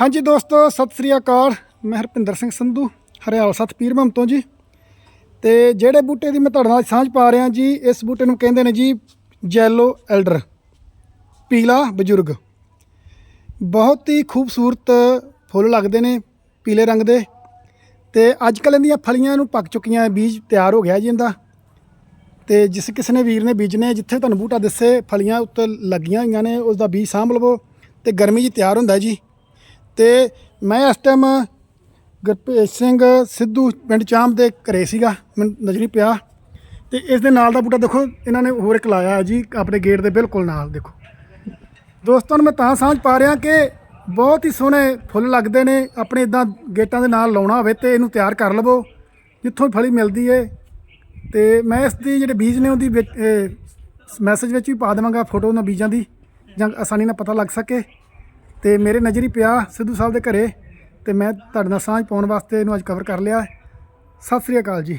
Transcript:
ਹਾਂਜੀ ਦੋਸਤੋ, ਸਤਿ ਸ੍ਰੀ ਅਕਾਲ। ਮੈਂ ਹਰਪਿੰਦਰ ਸਿੰਘ ਸੰਧੂ, ਹਰਿਆਲ ਸੱਤ ਪੀਰ ਮਹਮ ਤੋਂ ਜੀ। ਤੇ ਜਿਹੜੇ ਬੂਟੇ ਦੀ ਮੈਂ ਤੁਹਾਡੇ ਨਾਲ ਸਾਂਝ ਪਾ ਰਿਹਾ ਜੀ, ਇਸ ਬੂਟੇ ਨੂੰ ਕਹਿੰਦੇ ਨੇ ਜੀ ਜੈਲੋ ਐਲਡਰ ਪੀਲਾ ਬਜ਼ੁਰਗ। ਬਹੁਤ ਹੀ ਖੂਬਸੂਰਤ ਫੁੱਲ ਲੱਗਦੇ ਨੇ ਪੀਲੇ ਰੰਗ ਦੇ। ਤੇ ਅੱਜ ਕੱਲ੍ਹ ਇਹਦੀਆਂ ਫਲੀਆਂ ਨੂੰ ਪੱਕ ਚੁੱਕੀਆਂ, ਬੀਜ ਤਿਆਰ ਹੋ ਗਿਆ ਜੀ ਇਹਦਾ। ਤੇ ਜਿਸ ਕਿਸੇ ਨੇ ਵੀਰ ਨੇ ਬੀਜਨੇ ਜਿੱਥੇ ਤੁਹਾਨੂੰ ਬੂਟਾ ਦਿਸੇ, ਫਲੀਆਂ ਉੱਤੇ ਲੱਗੀਆਂ ਹੋਈਆਂ ਨੇ ਉਸ ਦਾ ਬੀਜ ਸਾਂਭ ਲਵੋ। ਤੇ ਗਰਮੀ 'ਚ ਤਿਆਰ ਹੁੰਦਾ ਜੀ। ਤੇ ਮੈਂ ਇਸ ਟਾਈਮ ਗੁਰਪ੍ਰੀਤ ਸਿੰਘ ਸਿੱਧੂ ਪਿੰਡ ਚਾਂਪ ਦੇ ਘਰੇ ਸੀਗਾ, ਮੈਨੂੰ ਨਜ਼ਰੀ ਪਿਆ। ਤੇ ਇਸ ਦੇ ਨਾਲ ਦਾ ਬੂਟਾ ਦੇਖੋ, ਇਹਨਾਂ ਨੇ ਹੋਰ ਇੱਕ ਲਾਇਆ ਹੈ ਜੀ, ਆਪਣੇ ਗੇਟ ਦੇ ਬਿਲਕੁਲ ਨਾਲ, ਦੇਖੋ। ਦੋਸਤਾਂ ਨੂੰ ਮੈਂ ਤਾਂ ਸਾਂਝ ਪਾ ਰਿਹਾ ਕਿ ਬਹੁਤ ਹੀ ਸੋਹਣੇ ਫੁੱਲ ਲੱਗਦੇ ਨੇ, ਆਪਣੇ ਇਦਾਂ ਗੇਟਾਂ ਦੇ ਨਾਲ ਲਾਉਣਾ ਹੋਵੇ ਤੇ ਇਹਨੂੰ ਤਿਆਰ ਕਰ ਲਵੋ, ਜਿੱਥੋਂ ਵੀ ਫਲੀ ਮਿਲਦੀ ਏ। ਤੇ ਮੈਂ ਇਸ ਦੀ ਜਿਹੜੇ ਬੀਜ ਨੇ ਉਹਦੀ ਮੈਸੇਜ ਵਿੱਚ ਵੀ ਪਾ ਦੇਵਾਂਗਾ, ਫੋਟੋ ਉਹਨਾਂ ਬੀਜਾਂ ਦੀ, ਜਾਂ ਆਸਾਨੀ ਨਾਲ ਪਤਾ ਲੱਗ ਸਕੇ। ਤੇ ਮੇਰੇ ਨਜ਼ਰ ਹੀ ਪਿਆ ਸਿੱਧੂ ਸਾਹਿਬ ਦੇ ਘਰੇ ਤੇ ਮੈਂ ਤੁਹਾਡੇ ਨਾਲ ਸਾਂਝ ਪਾਉਣ ਵਾਸਤੇ ਇਹਨੂੰ ਅੱਜ ਕਵਰ ਕਰ ਲਿਆ। ਸਤਿ ਸ੍ਰੀ ਅਕਾਲ ਜੀ।